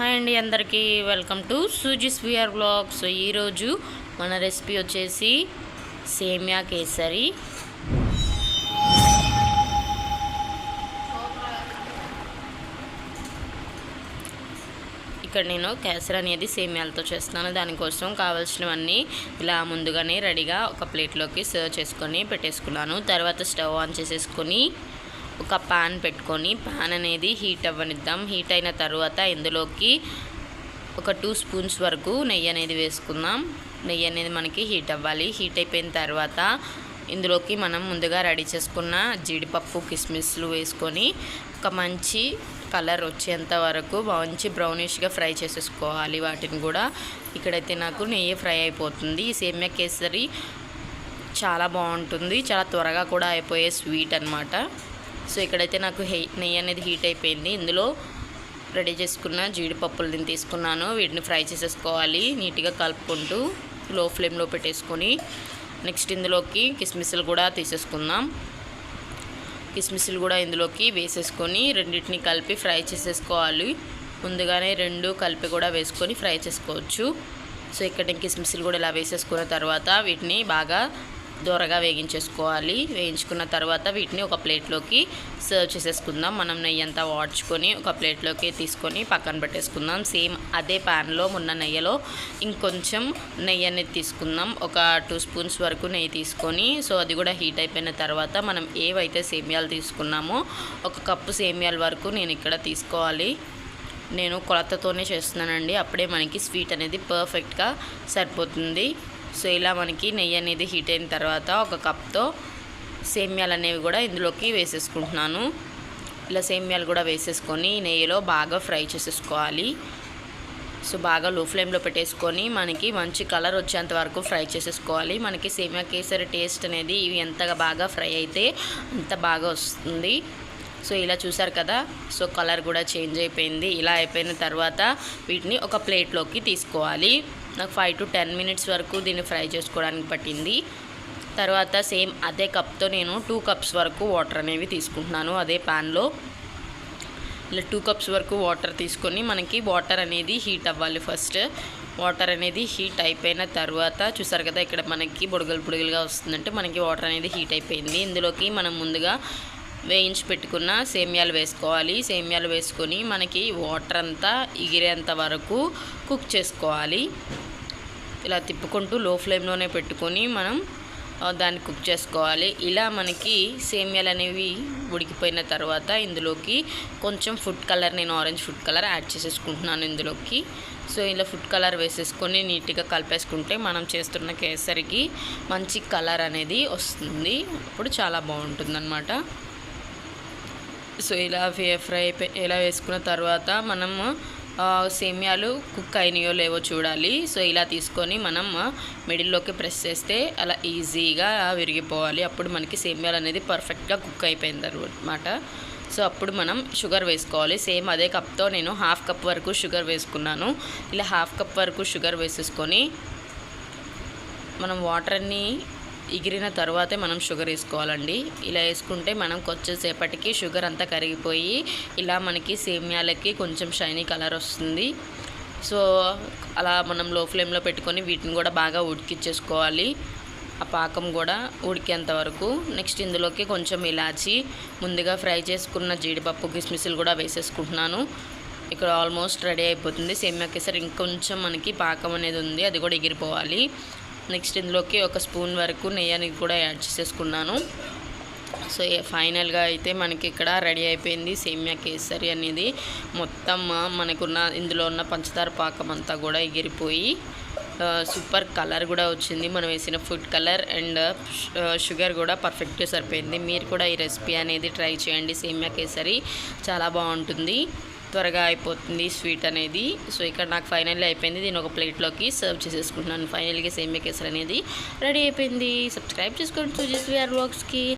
Hi అండి అందరికీ. Welcome to Suji's VR blog so ఈరోజు మన రెసిపీ వచ్చేసి సేమియా కేసరి. ఇక్కడ నేను కేసరి అనేది సేమియాలతో చేస్తున్నాను. దానికోసం కావాల్సినవన్నీ ఇలా ముందుగానే రెడీగా ఒక ప్లేట్లోకి సర్వ్ చేసుకొని పెట్టేసుకున్నాను. తర్వాత స్టవ్ ఆన్ చేసేసుకొని ఒక పాన్ పెట్టుకొని పాన్ అనేది హీట్ అవ్వనిద్దాం. హీట్ అయిన తర్వాత ఇందులోకి ఒక టూ స్పూన్స్ వరకు నెయ్యి అనేది వేసుకుందాం. నెయ్యి అనేది మనకి హీట్ అవ్వాలి. హీట్ అయిపోయిన తర్వాత ఇందులోకి మనం ముందుగా రెడీ చేసుకున్న జీడిపప్పు కిస్మిస్లు వేసుకొని ఒక మంచి కలర్ వచ్చేంత వరకు మంచి బ్రౌనిష్గా ఫ్రై చేసేసుకోవాలి. వాటిని కూడా ఇక్కడైతే నాకు నెయ్యి ఫ్రై అయిపోతుంది. ఈ సేమ్యా కేసరి చాలా బాగుంటుంది. చాలా త్వరగా కూడా అయిపోయే స్వీట్ అనమాట సో ఇక్కడైతే నాకు హెయ్ నెయ్యి అనేది హీట్ అయిపోయింది. ఇందులో రెడీ చేసుకున్న జీడిపప్పులని తీసుకున్నాను. వీటిని ఫ్రై చేసేసుకోవాలి నీట్గా కలుపుకుంటూ లో ఫ్లేమ్లో పెట్టేసుకొని నెక్స్ట్ ఇందులోకి కిస్మిస్లు కూడా తీసేసుకుందాం. కిస్మిస్లు కూడా ఇందులోకి వేసేసుకొని రెండింటిని కలిపి ఫ్రై చేసేసుకోవాలి. ముందుగానే రెండు కలిపి కూడా వేసుకొని ఫ్రై చేసుకోవచ్చు. సో ఇక్కడ కిస్మిస్లు కూడా ఇలా వేసేసుకున్న తర్వాత వీటిని బాగా దూరగా వేగించేసుకోవాలి. వేయించుకున్న తర్వాత వీటిని ఒక ప్లేట్లోకి సర్వ్ చేసేసుకుందాం. మనం నెయ్యి అంతా వాడ్చుకొని ఒక ప్లేట్లోకి తీసుకొని పక్కన పెట్టేసుకుందాం. సేమ్ అదే ప్యాన్లో ఉన్న నెయ్యిలో ఇంకొంచెం నెయ్యి అనేది తీసుకుందాం. ఒక టూ స్పూన్స్ వరకు నెయ్యి తీసుకొని సో అది కూడా హీట్ అయిపోయిన తర్వాత మనం ఏవైతే సేమియాలు తీసుకున్నామో ఒక కప్పు సేమియాల వరకు నేను ఇక్కడ తీసుకోవాలి. నేను కొలతతోనే చేస్తున్నానండి. అప్పుడే మనకి స్వీట్ అనేది పర్ఫెక్ట్గా సరిపోతుంది. సో ఇలా మనకి నెయ్యి అనేది హీట్ అయిన తర్వాత ఒక కప్తో సేమ్యాలు అనేవి కూడా ఇందులోకి వేసేసుకుంటున్నాను. ఇలా సేమ్యాలు కూడా వేసేసుకొని నెయ్యిలో బాగా ఫ్రై చేసేసుకోవాలి. సో బాగా లో ఫ్లేమ్లో పెట్టేసుకొని మనకి మంచి కలర్ వచ్చేంత వరకు ఫ్రై చేసేసుకోవాలి. మనకి సేమియా కేసరి టేస్ట్ అనేది ఇవి ఎంత బాగా ఫ్రై అయితే అంత బాగా వస్తుంది. సో ఇలా చూసారు కదా సో కలర్ కూడా చేంజ్ అయిపోయింది. ఇలా అయిపోయిన తర్వాత వీటిని ఒక ప్లేట్లోకి తీసుకోవాలి. నాకు ఫైవ్ టు టెన్ మినిట్స్ వరకు దీన్ని ఫ్రై చేసుకోవడానికి పట్టింది. తర్వాత సేమ్ అదే కప్తో నేను టూ కప్స్ వరకు వాటర్ అనేవి తీసుకుంటున్నాను అదే ప్యాన్లో ఇలా టూ కప్స్ వరకు వాటర్ తీసుకొని మనకి వాటర్ అనేది హీట్ అవ్వాలి ఫస్ట్ వాటర్ అనేది హీట్ అయిపోయిన తర్వాత చూసారు కదా ఇక్కడ మనకి బుడగలు బుడగలుగా వస్తుందంటే మనకి వాటర్ అనేది హీట్ అయిపోయింది. ఇందులోకి మనం ముందుగా వేయించి పెట్టుకున్న సేమ్యాలు వేసుకోవాలి. సేమ్యాలు వేసుకొని మనకి వాటర్ అంతా ఎగిరేంత వరకు కుక్ చేసుకోవాలి. ఇలా తిప్పుకుంటూ లో ఫ్లేమ్లోనే పెట్టుకొని మనం దాన్ని కుక్ చేసుకోవాలి. ఇలా మనకి సేమ్యాలు అనేవి ఉడికిపోయిన తర్వాత ఇందులోకి కొంచెం ఫుడ్ కలర్ నేను ఆరెంజ్ ఫుడ్ కలర్ యాడ్ చేసేసుకుంటున్నాను ఇందులోకి. సో ఇలా ఫుడ్ కలర్ వేసేసుకొని నీట్గా కలిపేసుకుంటే మనం చేస్తున్న కేసరికి మంచి కలర్ అనేది వస్తుంది. అప్పుడు చాలా బాగుంటుంది అనమాట సో ఇలా ఫ్రై ఇలా వేసుకున్న తర్వాత మనం సేమియాలు కుక్ అయినాయో లేవో చూడాలి. సో ఇలా తీసుకొని మనం మిడిల్లోకి ప్రెస్ చేస్తే అలా ఈజీగా విరిగిపోవాలి. అప్పుడు మనకి సేమియాలు అనేది పర్ఫెక్ట్గా కుక్ అయిపోయింది అనమాట సో అప్పుడు మనం షుగర్ వేసుకోవాలి. సేమ్ అదే కప్తో నేను హాఫ్ కప్ వరకు షుగర్ వేసుకున్నాను. ఇలా హాఫ్ కప్ వరకు షుగర్ వేసేసుకొని మనం వాటర్ని ఎగిరిన తర్వాతే మనం షుగర్ వేసుకోవాలండి. ఇలా వేసుకుంటే మనం కొంచెంసేపటికి షుగర్ అంతా కరిగిపోయి ఇలా మనకి సేమ్యాలకి కొంచెం షైనీ కలర్ వస్తుంది. సో అలా మనం లో ఫ్లేమ్లో పెట్టుకొని వీటిని కూడా బాగా ఉడికిచ్చేసుకోవాలి. ఆ పాకం కూడా ఉడికేంత వరకు. నెక్స్ట్ ఇందులోకి కొంచెం ఇలాచి ముందుగా ఫ్రై చేసుకున్న జీడిపప్పు కిస్మిస్లు కూడా వేసేసుకుంటున్నాను. ఇక్కడ ఆల్మోస్ట్ రెడీ అయిపోతుంది. సేమ్యాకేసరి ఇంకొంచెం మనకి పాకం అనేది ఉంది అది కూడా ఎగిరిపోవాలి. నెక్స్ట్ ఇందులోకి ఒక స్పూన్ వరకు నెయ్యి కూడా యాడ్ చేసేసుకున్నాను. సో ఫైనల్గా అయితే మనకి ఇక్కడ రెడీ అయిపోయింది సేమియా కేసరి అనేది. మొత్తం మనకున్న ఇందులో ఉన్న పంచదార పాకం అంతా కూడా ఎగిరిపోయి సూపర్ కలర్ కూడా వచ్చింది. మనం వేసిన ఫుడ్ కలర్ అండ్ షుగర్ కూడా పర్ఫెక్ట్గా సరిపోయింది. మీరు కూడా ఈ రెసిపీ అనేది ట్రై చేయండి. సేమియా కేసరి చాలా బాగుంటుంది. త్వరగా అయిపోతుంది స్వీట్ అనేది. సో ఇక్కడ నాకు ఫైనల్లీ అయిపోయింది. దీని ఒక ప్లేట్లోకి సర్వ్ చేసేసుకుంటున్నాను. ఫైనల్గా సేమ్ కేసర్ అనేది రెడీ అయిపోయింది. సబ్స్క్రైబ్ చేసుకోండి. చూసేసి వీఆర్ బ్లాగ్స్కి.